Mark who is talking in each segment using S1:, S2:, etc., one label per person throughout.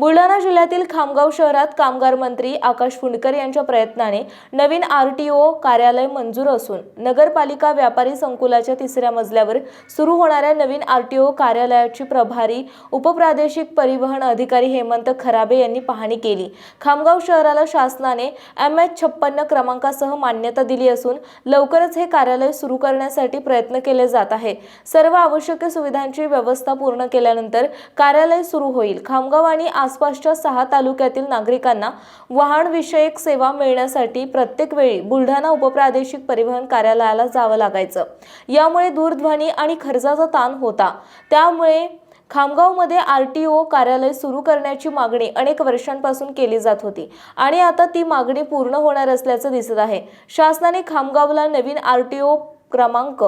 S1: बुलढाणा जिल्ह्यातील खामगाव शहरात कामगार मंत्री आकाश फुंडकर यांच्या प्रयत्नाने नवीन आर टी ओ कार्यालय मंजूर असून नगरपालिका व्यापारी संकुलाच्या तिसऱ्या मजल्यावर सुरू होणाऱ्या नवीन आर टी ओ कार्यालयाची प्रभारी उपप्रादेशिक परिवहन अधिकारी हेमंत खराबे यांनी पाहणी केली. खामगाव शहराला शासनाने एम एच छप्पन्न क्रमांकासह मान्यता दिली असून लवकरच हे कार्यालय सुरू करण्यासाठी प्रयत्न केले जात आहे. सर्व आवश्यक सुविधांची व्यवस्था पूर्ण केल्यानंतर कार्यालय सुरू होईल. खामगाव आणि आसपासच्या सहा तालुक्यातील नागरिकांना वाहनविषयक सेवा मिळण्यासाठी प्रत्येक वेळी बुलढाणा उपप्रादेशिक परिवहन कार्यालयाला जावं लागायचं. यामुळे दूरध्वनी आणि खर्चाचा ताण होता. त्यामुळे खामगावमध्ये आर टी ओ कार्यालय सुरू करण्याची मागणी अनेक वर्षांपासून केली जात होती आणि आता ती मागणी पूर्ण होणार असल्याचं दिसत आहे. शासनाने खामगावला नवीन आर टी ओ क्रमांक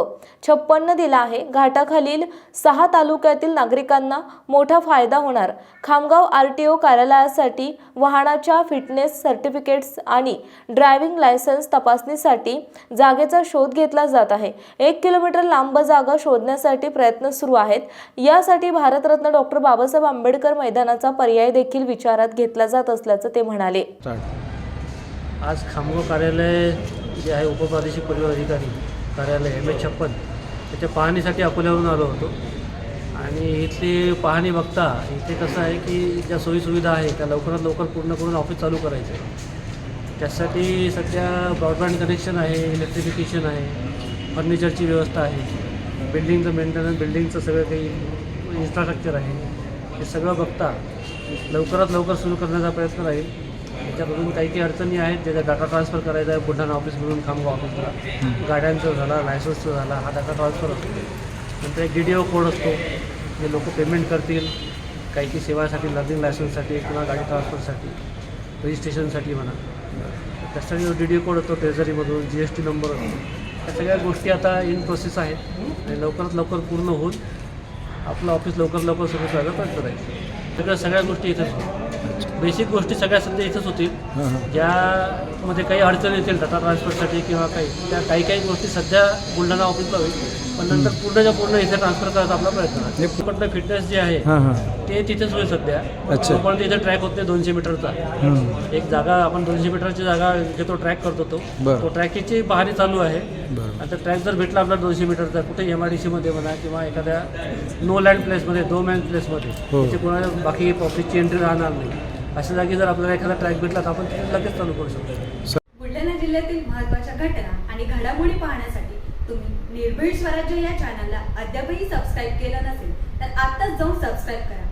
S1: छप्पन्न दिला आहे. घाटाखालील सहा तालुक्यातील नागरिकांना मोठा फायदा होणार. खामगाव आर टी ओ कार्यालयासाठी वाहनाच्या फिटनेस सर्टिफिकेट्स आणि ड्रायव्हिंग लायसन्स तपासणीसाठी जागेचा शोध घेतला जात आहे. एक किलोमीटर लांब जागा शोधण्यासाठी प्रयत्न सुरू आहेत. यासाठी भारतरत्न डॉक्टर बाबासाहेब आंबेडकर मैदानाचा पर्याय देखील विचारात घेतला जात असल्याचं ते म्हणाले.
S2: आज खामगाव कार्यालय जे आहे उपप्रादेशिक परिवहन अधिकारी कार्यालय एम एच छप्पन. त्याच्या पाहणीसाठी अकोल्यावरून आलो होतो. आणि इथली पाहणी बघता इथे कसं आहे की ज्या सोयीसुविधा आहे त्या लवकरात लवकर पूर्ण करून ऑफिस चालू करायचं. आहे त्यासाठी सध्या ब्रॉडबँड कनेक्शन आहे इलेक्ट्रिफिकेशन आहे फर्निचरची व्यवस्था आहे. बिल्डिंगचं मेंटेनन्स बिल्डिंगचं सगळं काही इन्फ्रास्ट्रक्चर आहे. हे सगळं बघता लवकरात लवकर सुरू करण्याचा प्रयत्न राहील. त्याच्यात अजून काही काही अडचणी आहेत ज्याचा डाटा ट्रान्सफर करायचा आहे बुलढाणा ऑफिसमधून खामगाव ऑफिसला गाड्यांचा झाला लायसन्सचा झाला हा डाटा ट्रान्सफर असतो नंतर एक डी डी ओ कोड असतो जे लोक पेमेंट करतील काही काही सेवासाठी लर्निंग लायसन्ससाठी किंवा गाडी ट्रान्सफरसाठी रजिस्ट्रेशनसाठी म्हणा. त्यासाठी डी डी ओ कोड असतो ट्रेझरीमधून जी एस टी नंबर असतो. त्या सगळ्या गोष्टी आता इन प्रोसेस आहेत. आणि लवकरात लवकर पूर्ण होऊन आपलं ऑफिस लवकर लवकर सुरू करायला प्रयत्न राहील सगळ्या सगळ्या गोष्टी इथंच होतील बेसिक गोष्टी सगळ्या सध्या इथंच होतील. ज्यामध्ये काही अडचणी येतील डाटा ट्रान्सफरसाठी किंवा काही त्या काही काही गोष्टी सध्या बुलढाणा ऑफिसला होईल पण नंतर पूर्णच्या पूर्ण इथे ट्रान्सफर करायचा आपला प्रयत्न आहे. फिटनेस जे आहे
S3: हां हां.
S2: ते तिथेच होईल सध्या
S3: अच्छा.
S2: तोपर्यंत इथे ट्रॅक होत नाही दोनशे मीटरचा
S3: हम्म.
S2: एक जागा आपण दोनशे मीटरची जागा जे तो ट्रॅक करतो तो
S3: बरं.
S2: तो ट्रॅकची पाहणी चालू आहे
S3: बरं
S2: आता ट्रॅक जर भेटला आपला दोनशे मीटरचा कुठे एम आय डी सीमध्ये म्हणा किंवा एखाद्या नो लँड प्लेसमध्ये दो मॅन प्लेसमध्ये
S3: हो.
S2: तिथे कोणाला बाकी पब्लिकची एंट्री राहणार नाही अशा जागी जर आपल्याला एखादा ट्रॅक भेटला तर आपण तिथे लगेच चालू करू शकतो
S4: बुलढाणा जिल्ह्यातील महत्त्वाच्या घटना आणि घडामोडी पाहण्यासाठी तुम्ही निर्भीड स्वराज्य या चॅनलला अद्यापही सबस्क्राईब केलं नसेल तर आत्ताच जाऊन सबस्क्राईब करा